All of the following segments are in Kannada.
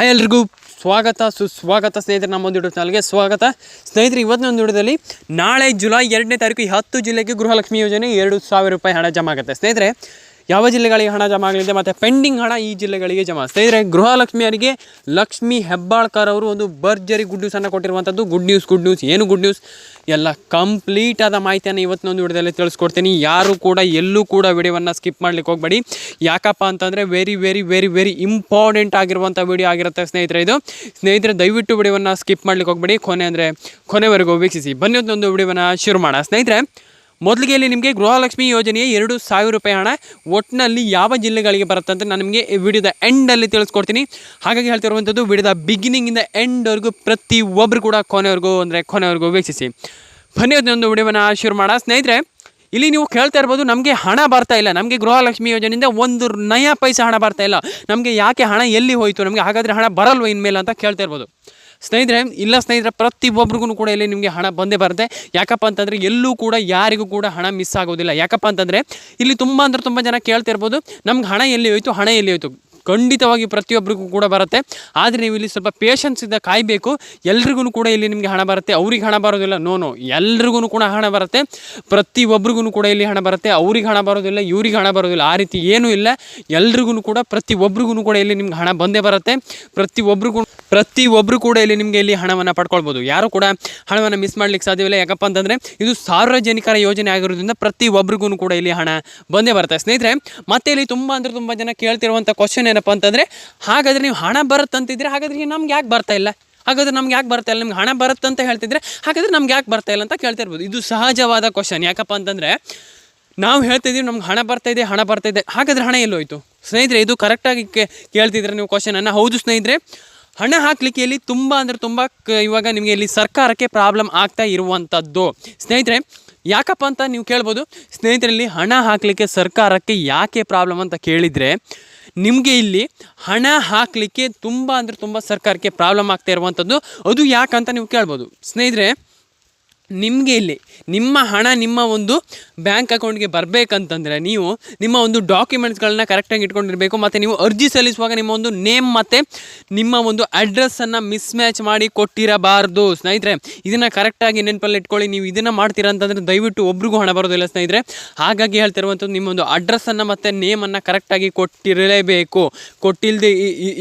ಹಾಯ್ ಎಲ್ರಿಗೂ ಸ್ವಾಗತ. ಸುಸ್ವಾಗತ ಸ್ನೇಹಿತರೆ ನಮ್ಮೊಂದು ಯೂಟ್ಯೂಬ್ ಚಾನಲ್ಗೆ ಸ್ವಾಗತ. ಸ್ನೇಹಿತರೆ, ಇವತ್ತಿನ ಒಂದು ವಿಡಿಯೋದಲ್ಲಿ ನಾಳೆ ಜುಲೈ ಎರಡನೇ ತಾರೀಕು ಈ ಹತ್ತು ಜಿಲ್ಲೆಗೆ ಗೃಹಲಕ್ಷ್ಮಿ ಯೋಜನೆ ಎರಡು ಸಾವಿರ ರೂಪಾಯಿ ಹಣ ಜಮಾ ಆಗುತ್ತೆ. ಸ್ನೇಹಿತರೆ ಯಾವ ಜಿಲ್ಲೆಗಳಿಗೆ ಹಣ ಜಮಾ ಆಗಲಿದೆ ಮತ್ತು ಪೆಂಡಿಂಗ್ ಹಣ ಈ ಜಿಲ್ಲೆಗಳಿಗೆ ಜಮಾ ಸ್ನೇಹಿತರೆ ಗೃಹಲಕ್ಷ್ಮಿಯರಿಗೆ ಲಕ್ಷ್ಮಿ ಹೆಬ್ಬಾಳ್ಕರ್ ಅವರು ಒಂದು ಭರ್ಜರಿ ಗುಡ್ ನ್ಯೂಸನ್ನು ಕೊಟ್ಟಿರುವಂಥದ್ದು ಗುಡ್ ನ್ಯೂಸ್ ಗುಡ್ ನ್ಯೂಸ್, ಏನು ಗುಡ್ ನ್ಯೂಸ್? ಎಲ್ಲ ಕಂಪ್ಲೀಟ್ ಆದ ಮಾಹಿತಿಯನ್ನು ಇವತ್ತಿನೊಂದು ವಿಡಿಯೋದಲ್ಲಿ ತಿಳಿಸ್ಕೊಡ್ತೀನಿ. ಯಾರು ಕೂಡ, ಎಲ್ಲೂ ಕೂಡ ವಿಡಿಯೋವನ್ನು ಸ್ಕಿಪ್ ಮಾಡ್ಲಿಕ್ಕೆ ಹೋಗಬೇಡಿ. ಯಾಕಪ್ಪ ಅಂತಂದರೆ very very very very important ಆಗಿರುವಂಥ ವಿಡಿಯೋ ಆಗಿರುತ್ತೆ ಸ್ನೇಹಿತರೆ ಇದು. ಸ್ನೇಹಿತರೆ, ದಯವಿಟ್ಟು ವಿಡಿಯೋವನ್ನು ಸ್ಕಿಪ್ ಮಾಡ್ಲಿಕ್ಕೆ ಹೋಗಬೇಡಿ. ಕೊನೆ ಅಂದರೆ ಕೊನೆವರೆಗೂ ವೀಕ್ಷಿಸಿ. ಬನ್ನಿ ಒಂದು ವಿಡಿಯೋವನ್ನು ಶುರು ಮಾಡೋಣ. ಸ್ನೇಹಿತರೆ ಮೊದಲಿಗೆ ಇಲ್ಲಿ ನಿಮಗೆ ಗೃಹಲಕ್ಷ್ಮಿ ಯೋಜನೆಯ ಎರಡು ಸಾವಿರ ರೂಪಾಯಿ ಹಣ. ಒಟ್ಟಿನಲ್ಲಿ ಯಾವ ಜಿಲ್ಲೆಗಳಿಗೆ ಬರುತ್ತೆ ಅಂತ ನಾನು ನಿಮಗೆ ವಿಡಿಯೋದ ಎಂಡಲ್ಲಿ ತಿಳಿಸ್ಕೊಡ್ತೀನಿ. ಹಾಗಾಗಿ ಹೇಳ್ತಿರುವಂಥದ್ದು ವಿಡಿಯೋದ ಬಿಗಿನಿಂಗಿಂದ ಎಂಡ್ವರೆಗೂ ಪ್ರತಿ ಒಬ್ಬರು ಕೂಡ ಕೊನೆವರೆಗೂ ಅಂದರೆ ಕೊನೆವರೆಗೂ ವೀಕ್ಷಿಸಿ. ಬನ್ನಿ ಒಂದು ವಿಡಿಯೋವನ್ನು ಶುರು ಮಾಡ ಸ್ನೇಹಿತರೆ, ಇಲ್ಲಿ ನೀವು ಕೇಳ್ತಾ ಇರ್ಬೋದು, ನಮಗೆ ಹಣ ಬರ್ತಾ ಇಲ್ಲ. ನಮಗೆ ಗೃಹಲಕ್ಷ್ಮಿ ಯೋಜನೆಯಿಂದ ಒಂದು ನಯ ಪೈಸೆ ಹಣ ಬರ್ತಾ ಇಲ್ಲ. ನಮಗೆ ಯಾಕೆ ಹಣ ಎಲ್ಲಿ ಹೋಯಿತು? ನಮಗೆ ಹಾಗಾದರೆ ಹಣ ಬರಲ್ವ ಇನ್ಮೇಲೆ ಅಂತ ಕೇಳ್ತಾ ಇರ್ಬೋದು. ಸ್ನೇಹಿತರೆ, ಇಲ್ಲ ಸ್ನೇಹಿತರೆ ಪ್ರತಿ ಒಬ್ರಿಗೂ ಕೂಡ ಇಲ್ಲಿ ನಿಮಗೆ ಹಣ ಬಂದೇ ಬರುತ್ತೆ. ಯಾಕಪ್ಪ ಅಂತಂದರೆ ಎಲ್ಲೂ ಕೂಡ ಯಾರಿಗೂ ಕೂಡ ಹಣ ಮಿಸ್ ಆಗೋದಿಲ್ಲ. ಯಾಕಪ್ಪ ಅಂತಂದರೆ ಇಲ್ಲಿ ತುಂಬ ಅಂದರೆ ತುಂಬ ಜನ ಕೇಳ್ತಿರ್ಬೋದು ನಮ್ಗೆ ಹಣ ಎಲ್ಲಿ ಹೋಯಿತು, ಹಣ ಎಲ್ಲಿ ಹೋಯಿತು. ಖಂಡಿತವಾಗಿ ಪ್ರತಿಯೊಬ್ಬರಿಗೂ ಕೂಡ ಬರುತ್ತೆ. ಆದರೆ ನೀವು ಇಲ್ಲಿ ಸ್ವಲ್ಪ ಪೇಷನ್ಸ್ ಇಂದ ಕಾಯಬೇಕು. ಎಲ್ರಿಗೂ ಕೂಡ ಇಲ್ಲಿ ನಿಮಗೆ ಹಣ ಬರುತ್ತೆ. ಅವ್ರಿಗೆ ಹಣ ಬರೋದಿಲ್ಲ. ನೋ ನೋ ಎಲ್ರಿಗೂ ಕೂಡ ಹಣ ಬರುತ್ತೆ. ಪ್ರತಿ ಒಬ್ರಿಗೂ ಕೂಡ ಇಲ್ಲಿ ಹಣ ಬರುತ್ತೆ. ಅವ್ರಿಗೆ ಹಣ ಬರೋದಿಲ್ಲ, ಇವ್ರಿಗೆ ಹಣ ಬರೋದಿಲ್ಲ. ಆ ರೀತಿ ಏನೂ ಇಲ್ಲ. ಎಲ್ರಿಗೂ ಕೂಡ ಪ್ರತಿ ಒಬ್ರಿಗೂ ಕೂಡ ಇಲ್ಲಿ ನಿಮ್ಗೆ ಹಣ ಬಂದೇ ಬರುತ್ತೆ. ಪ್ರತಿ ಒಬ್ರಿಗೂ ಪ್ರತಿ ಒಬ್ಬರು ಕೂಡ ಇಲ್ಲಿ ನಿಮಗೆ ಇಲ್ಲಿ ಹಣವನ್ನು ಪಡ್ಕೊಳ್ಬೋದು. ಯಾರು ಕೂಡ ಹಣವನ್ನು ಮಿಸ್ ಮಾಡ್ಲಿಕ್ಕೆ ಸಾಧ್ಯವಿಲ್ಲ. ಯಾಕಪ್ಪ ಅಂತಂದರೆ ಇದು ಸಾರ್ವಜನಿಕರ ಯೋಜನೆ ಆಗಿರೋದ್ರಿಂದ ಪ್ರತಿ ಒಬ್ರಿಗೂ ಕೂಡ ಇಲ್ಲಿ ಹಣ ಬಂದೇ ಬರುತ್ತೆ. ಸ್ನೇಹಿತರೆ, ಮತ್ತೆ ಇಲ್ಲಿ ತುಂಬ ಅಂದರೆ ತುಂಬ ಜನ ಕೇಳ್ತಿರುವಂಥ ಕ್ವಶನ್ ಏನಪ್ಪ ಅಂತಂದರೆ, ಹಾಗಾದರೆ ನೀವು ಹಣ ಬರುತ್ತಂತಿದ್ರೆ ಹಾಗಾದರೆ ನಮ್ಗೆ ಯಾಕೆ ಬರ್ತಾ ಇಲ್ಲ? ಹಾಗಾದ್ರೆ ನಮ್ಗೆ ಯಾಕೆ ಬರ್ತಾ ಇಲ್ಲ? ನಮ್ಗೆ ಹಣ ಬರುತ್ತೆ ಅಂತ ಹೇಳ್ತಿದ್ರೆ ಹಾಗಾದ್ರೆ ನಮ್ಗೆ ಯಾಕೆ ಬರ್ತಾ ಇಲ್ಲ ಅಂತ ಕೇಳ್ತಿರ್ಬೋದು. ಇದು ಸಹಜವಾದ ಕ್ವಶನ್ ಯಾಕಪ್ಪ ಅಂತಂದರೆ, ನಾವು ಹೇಳ್ತಿದ್ದೀವಿ ನಮ್ಗೆ ಹಣ ಬರ್ತಾ ಇದೆ, ಹಣ ಬರ್ತಾ ಇದೆ. ಹಾಗಾದ್ರೆ ಹಣ ಎಲ್ಲೋಯ್ತು? ಸ್ನೇಹಿತರೆ, ಇದು ಕರೆಕ್ಟಾಗಿ ಕೇಳ್ತಿದ್ರೆ ನೀವು ಕ್ವಶನನ್ನು ಹೌದು ಸ್ನೇಹಿತರೆ ಹಣ ಹಾಕಲಿಕ್ಕೆ ಇಲ್ಲಿ ತುಂಬ ಅಂದರೆ ತುಂಬ ಇವಾಗ ನಿಮಗೆ ಇಲ್ಲಿ ಸರ್ಕಾರಕ್ಕೆ ಪ್ರಾಬ್ಲಮ್ ಆಗ್ತಾ ಇರುವಂಥದ್ದು ಸ್ನೇಹಿತರೆ, ಯಾಕಪ್ಪ ಅಂತ ನೀವು ಕೇಳ್ಬೋದು? ಸ್ನೇಹಿತರಲ್ಲಿ ಹಣ ಹಾಕಲಿಕ್ಕೆ ಸರ್ಕಾರಕ್ಕೆ ಯಾಕೆ ಪ್ರಾಬ್ಲಮ್ ಅಂತ ಕೇಳಿದರೆ, ನಿಮಗೆ ಇಲ್ಲಿ ಹಣ ಹಾಕಲಿಕ್ಕೆ ತುಂಬ ಅಂದರೆ ತುಂಬ ಸರ್ಕಾರಕ್ಕೆ ಪ್ರಾಬ್ಲಮ್ ಆಗ್ತಾ ಇರುವಂಥದ್ದು ಅದು ಯಾಕಂತ ನೀವು ಕೇಳ್ಬೋದು. ಸ್ನೇಹಿತರೆ ನಿಮಗೆ ಇಲ್ಲಿ ನಿಮ್ಮ ಹಣ ನಿಮ್ಮ ಒಂದು ಬ್ಯಾಂಕ್ ಅಕೌಂಟ್ಗೆ ಬರಬೇಕಂತಂದರೆ ನೀವು ನಿಮ್ಮ ಒಂದು ಡಾಕ್ಯುಮೆಂಟ್ಸ್ಗಳನ್ನ ಕರೆಕ್ಟಾಗಿ ಇಟ್ಕೊಂಡಿರಬೇಕು, ಮತ್ತು ನೀವು ಅರ್ಜಿ ಸಲ್ಲಿಸುವಾಗ ನಿಮ್ಮ ಒಂದು ನೇಮ್ ಮತ್ತು ನಿಮ್ಮ ಒಂದು ಅಡ್ರೆಸ್ಸನ್ನು ಮಿಸ್ ಮ್ಯಾಚ್ ಮಾಡಿ ಕೊಟ್ಟಿರಬಾರ್ದು. ಸ್ನೇಹಿತರೆ, ಇದನ್ನು ಕರೆಕ್ಟಾಗಿ ನೆನಪಲ್ಲಿ ಇಟ್ಕೊಳ್ಳಿ. ನೀವು ಇದನ್ನು ಮಾಡ್ತೀರಾ ಅಂತಂದರೆ ದಯವಿಟ್ಟು ಒಬ್ರಿಗೂ ಹಣ ಬರೋದಿಲ್ಲ ಸ್ನೇಹಿತರೆ. ಹಾಗಾಗಿ ಹೇಳ್ತಿರುವಂಥದ್ದು ನಿಮ್ಮ ಒಂದು ಅಡ್ರೆಸ್ಸನ್ನು ಮತ್ತು ನೇಮನ್ನು ಕರೆಕ್ಟಾಗಿ ಕೊಟ್ಟಿರಲೇಬೇಕು. ಕೊಟ್ಟಿಲ್ಲದೆ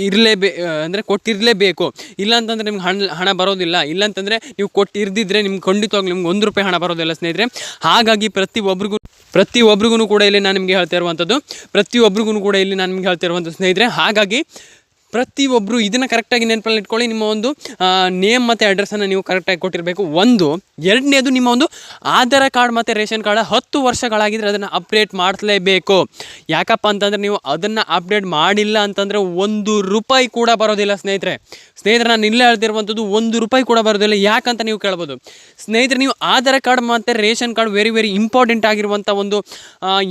ಇರಲೇಬೇ, ಅಂದರೆ ಕೊಟ್ಟಿರಲೇಬೇಕು. ಇಲ್ಲಾಂತಂದರೆ ನಿಮ್ಗೆ ಹಣ ಹಣ ಬರೋದಿಲ್ಲ. ಇಲ್ಲಾಂತಂದರೆ ನೀವು ಕೊಟ್ಟಿರ್ದಿದ್ರೆ ನಿಮ್ಗೆ ಖಂಡಿತವಾಗ್ಲೂ ನಿಮ್ಗೆ ಒಂದು ರೂಪಾಯಿ ಹಣ ಬರೋದಿಲ್ಲ ಸ್ನೇಹಿತರೆ. ಹಾಗಾಗಿ ಪ್ರತಿ ಒಬ್ರಿಗೂ ಪ್ರತಿ ಒಬ್ರಿಗೂ ಕೂಡ ಇಲ್ಲಿ ನಾನು ನಿಮಗೆ ಹೇಳ್ತಾ ಇರುವಂಥದ್ದು ಪ್ರತಿಯೊಬ್ಬರಿಗೂ ಕೂಡ ಇಲ್ಲಿ ನಾನು ನಿಮ್ಗೆ ಹೇಳ್ತಾ ಇರುವಂಥದ್ದು ಸ್ನೇಹಿತರೆ. ಹಾಗಾಗಿ ಪ್ರತಿಯೊಬ್ಬರು ಇದನ್ನು ಕರೆಕ್ಟಾಗಿ ನೆನಪಲ್ಲಿ ಇಟ್ಕೊಳ್ಳಿ. ನಿಮ್ಮ ಒಂದು ನೇಮ್ ಮತ್ತು ಅಡ್ರೆಸ್ಸನ್ನು ನೀವು ಕರೆಕ್ಟಾಗಿ ಕೊಟ್ಟಿರಬೇಕು. ಒಂದು, ಎರಡನೇದು ನಿಮ್ಮ ಒಂದು ಆಧಾರ್ ಕಾರ್ಡ್ ಮತ್ತು ರೇಷನ್ ಕಾರ್ಡ್ ಹತ್ತು ವರ್ಷಗಳಾಗಿದ್ದರೆ ಅದನ್ನು ಅಪ್ಡೇಟ್ ಮಾಡಲೇಬೇಕು ಯಾಕಪ್ಪ ಅಂತಂದರೆ ನೀವು ಅದನ್ನು ಅಪ್ಡೇಟ್ ಮಾಡಿಲ್ಲ ಅಂತಂದರೆ ಒಂದು ರೂಪಾಯಿ ಕೂಡ ಬರೋದಿಲ್ಲ ಸ್ನೇಹಿತರೆ. ಸ್ನೇಹಿತರೆ, ನಾನು ಇಲ್ಲೇ ಹೇಳ್ತಿರುವಂಥದ್ದು ಒಂದು ರೂಪಾಯಿ ಕೂಡ ಬರೋದಿಲ್ಲ. ಯಾಕಂತ ನೀವು ಕೇಳ್ಬೋದು. ಸ್ನೇಹಿತರೆ, ನೀವು ಆಧಾರ್ ಕಾರ್ಡ್ ಮತ್ತು ration card very very important ಆಗಿರುವಂಥ ಒಂದು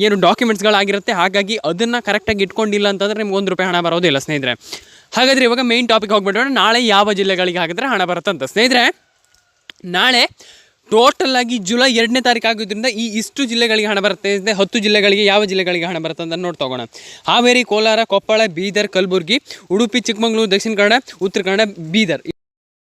ಏನು ಡಾಕ್ಯುಮೆಂಟ್ಸ್ಗಳಾಗಿರುತ್ತೆ ಹಾಗಾಗಿ ಅದನ್ನು ಕರೆಕ್ಟಾಗಿ ಇಟ್ಕೊಂಡಿಲ್ಲ ಅಂತಂದರೆ ನಿಮ್ಗೆ ಒಂದು ರೂಪಾಯಿ ಹಣ ಬರೋದಿಲ್ಲ ಸ್ನೇಹಿತರೆ. ಹಾಗಾದರೆ ಇವಾಗ ಮೇಯ್ನ್ ಟಾಪಿಕ್ ಹೋಗ್ಬಿಡೋಣ. ನಾಳೆ ಯಾವ ಜಿಲ್ಲೆಗಳಿಗೆ ಹಾಕಿದ್ರೆ ಹಣ ಬರುತ್ತಂತ ಸ್ನೇಹಿತರೆ, ನಾಳೆ ಟೋಟಲ್ ಆಗಿ ಜುಲೈ ಎರಡನೇ ತಾರೀಕು ಆಗೋದ್ರಿಂದ ಈ ಇಷ್ಟು ಜಿಲ್ಲೆಗಳಿಗೆ ಹಣ ಬರುತ್ತೆ. ಅಂದರೆ ಹತ್ತು ಜಿಲ್ಲೆಗಳಿಗೆ ಯಾವ ಜಿಲ್ಲೆಗಳಿಗೆ ಹಣ ಬರುತ್ತೆ ಅಂತ ನೋಡಿ ತಗೋಣ ಹಾವೇರಿ, ಕೋಲಾರ, ಕೊಪ್ಪಳ, ಬೀದರ್, ಕಲಬುರಗಿ, ಉಡುಪಿ, ಚಿಕ್ಕಮಗಳೂರು, ದಕ್ಷಿಣ ಕನ್ನಡ, ಉತ್ತರ ಕನ್ನಡ, ಬೀದರ್.